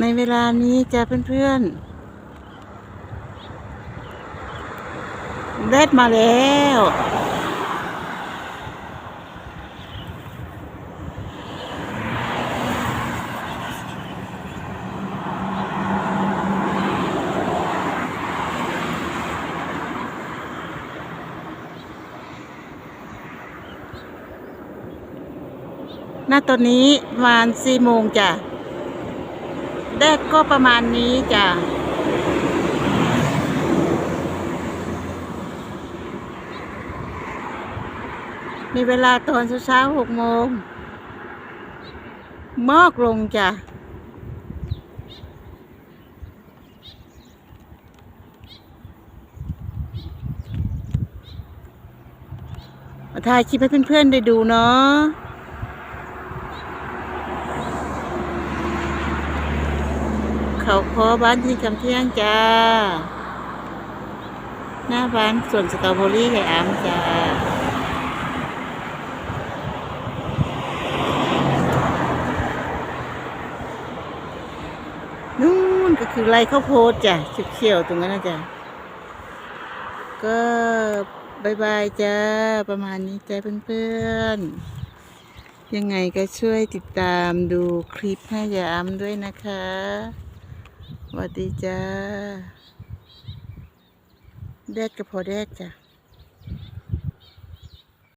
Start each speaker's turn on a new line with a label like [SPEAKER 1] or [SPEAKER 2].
[SPEAKER 1] ในเวลานี้จ้ะเพื่อนๆแดดมาแล้วหน้าตอนนี้ประมาณสี่โมงจ้ะ แดดก็ประมาณนี้จ้ะมีเวลาตอนเช้าหกโมง มอกลงจ้ะ มาถ่ายคลิปให้เพื่อนๆได้ดูเนาะ เขาคอบ้านที่คำเที่ยงจ้า หน้าบ้านส่วนสตรอเบอรี่ไก่อามจ้านู่นก็คือไรข้าวโพดจ้ะเขียวตรงนั้นนะจ้ะ ก็บายบายจ้า ประมาณนี้จ้าเพื่อนๆ ยังไงก็ช่วยติดตามดูคลิปให้ยายอามด้วยนะคะ วัสดีจ้า แดดก็พอแดดจ้ะ